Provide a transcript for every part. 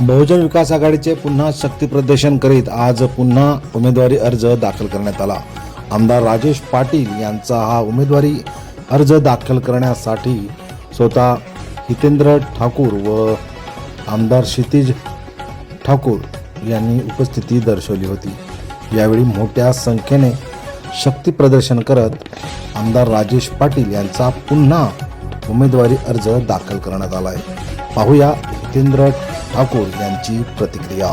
बहुजन विकास आघाडीचे पुन्हा शक्ती प्रदर्शन करीत आज पुन्हा उमेदवारी अर्ज दाखल करण्यात आला. आमदार राजेश पाटील यांचा हा उमेदवारी अर्ज दाखल करण्यासाठी स्वतः हितेंद्र ठाकूर व आमदार क्षितिज ठाकूर यांनी उपस्थिती दर्शवली होती. यावेळी मोठ्या संख्येने शक्ती प्रदर्शन करत आमदार राजेश पाटील यांचा पुन्हा उमेदवारी अर्ज दाखल करण्यात आला आहे पाहूया हितेंद्र ठाकूर यांची प्रतिक्रिया.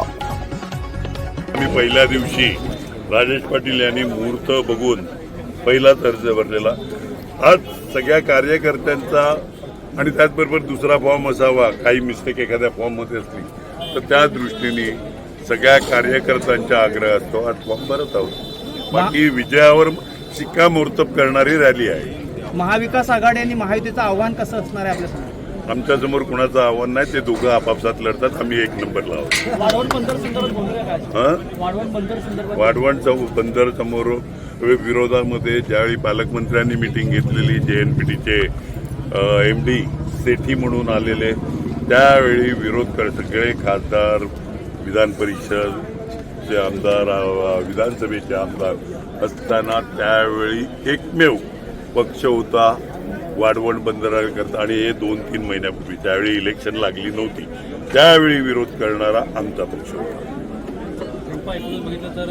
मी पहिल्या दिवशी राजेश पाटील यांनी मुहूर्त बघून पहिलाच अर्ज भरलेला. आज सगळ्या कार्यकर्त्यांचा आणि त्याचबरोबर दुसरा फॉर्म असावा काही मिस्टेक एखाद्या फॉर्ममध्ये असली तर त्या दृष्टीने सगळ्या कार्यकर्त्यांचा आग्रह असतो आज फॉर्म भरत आहोत. बाकी विजयावर शिक्कामोर्तब करणारी रॅली आहे. महाविकास आघाडी आणि महायुतीचं आव्हान कसं असणार आहे आपल्यासमोर आमच्यासमोर कुणाचं आव्हान नाही ते दोघं आपापसात लढतात आम्ही एक नंबरला आहोत. वाढवण बंदर हं? समोर विरोधामध्ये ज्यावेळी पालकमंत्र्यांनी मिटिंग घेतलेली जे एन पी टीचे एम डी सेठी म्हणून आलेले त्यावेळी विरोध कर सगळे खासदार विधान परिषदचे आमदार विधानसभेचे आमदार असताना त्यावेळी एकमेव पक्ष होता वाढवण बंदराकरता आणि हे दोन तीन महिन्यापूर्वी त्यावेळी इलेक्शन लागली नव्हती त्यावेळी विरोध करणारा आमचा पक्ष होता. बघितलं तर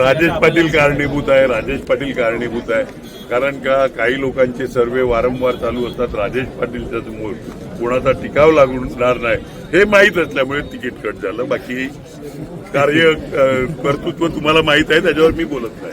राजेश पाटील कारणीभूत आहे राजेश पाटील कारणीभूत आहे. कारण का काही लोकांचे सर्वे वारंवार चालू असतात राजेश पाटीलच्या समोर कोणाचा टिकाव लागणार नाही हे माहीत असल्यामुळे तिकीट कट झालं. बाकी कार्य कर्तृत्व तुम्हाला माहीत आहे त्याच्यावर मी बोलत नाही.